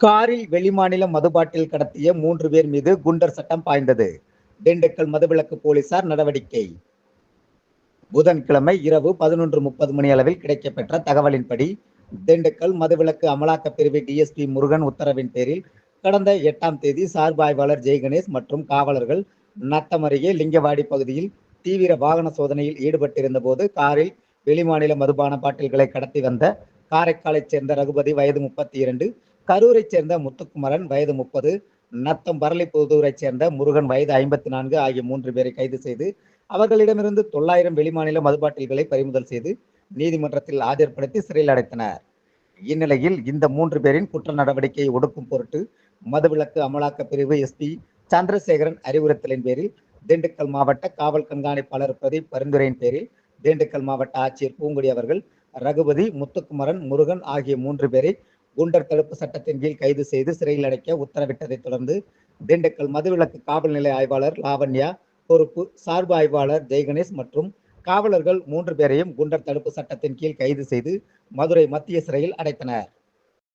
காரில் வெளிமாநில மதுபாட்டில் கடத்திய மூன்று பேர் மீது குண்டர் சட்டம் பாய்ந்தது. திண்டுக்கல் மதுவிலக்கு போலீசார் நடவடிக்கை. புதன்கிழமை இரவு பதினொன்று முப்பது மணி அளவில் கிடைக்கப்பெற்ற தகவலின்படி திண்டுக்கல் மதுவிலக்கு அமலாக்க பிரிவு டிஎஸ்பி முருகன் உத்தரவின் பேரில் கடந்த எட்டாம் தேதி சார்பாய்வாளர் ஜெய்கணேஷ் மற்றும் காவலர்கள் நத்தம் அருகே லிங்கவாடி பகுதியில் தீவிர வாகன சோதனையில் ஈடுபட்டிருந்த போது காரில் வெளிமாநில மதுபான பாட்டில்களை கடத்தி வந்த காரைக்காலைச் சேர்ந்த ரகுபதி வயது முப்பத்தி இரண்டு கரூரைச் சேர்ந்த முத்துக்குமரன் வயது முப்பது. நத்தம் பரளிப்புதூரைச் சேர்ந்த முருகன் வயது ஐம்பத்தி நான்கு. ஆகிய மூன்று பேரை கைது செய்து அவர்களிடமிருந்து தொள்ளாயிரம் வெளிமாநில மதுபாட்டில்களை பறிமுதல் செய்து நீதிமன்றத்தில் ஆஜர்படுத்தி சிறையில் அடைத்தனர். இந்நிலையில் இந்த மூன்று பேரின் குற்ற நடவடிக்கையை ஒடுக்கும் பொருட்டு மதுவிலக்கு அமலாக்க பிரிவு எஸ்பி சந்திரசேகரன் அறிவுறுத்தலின் பேரில் திண்டுக்கல் மாவட்ட காவல் கண்காணிப்பாளர் பிரதீப் பரிந்துரையின் பேரில் திண்டுக்கல் மாவட்ட ஆட்சியர் பூங்குடி அவர்கள் ரகுபதி முத்துக்குமரன் முருகன் ஆகிய மூன்று பேரை குண்டர் தடுப்பு சட்டத்தின் கீழ் கைது செய்து சிறையில் அடைக்க உத்தரவிட்டதைத் தொடர்ந்து திண்டுக்கல் மதுவிலக்கு காவல் நிலைய ஆய்வாளர் லாவண்யா பொறுப்பு சார்பு ஆய்வாளர் ஜெய்கணேஷ் மற்றும் காவலர்கள் மூன்று பேரையும் குண்டர் தடுப்பு சட்டத்தின் கீழ் கைது செய்து மதுரை மத்திய சிறையில் அடைத்தனர்.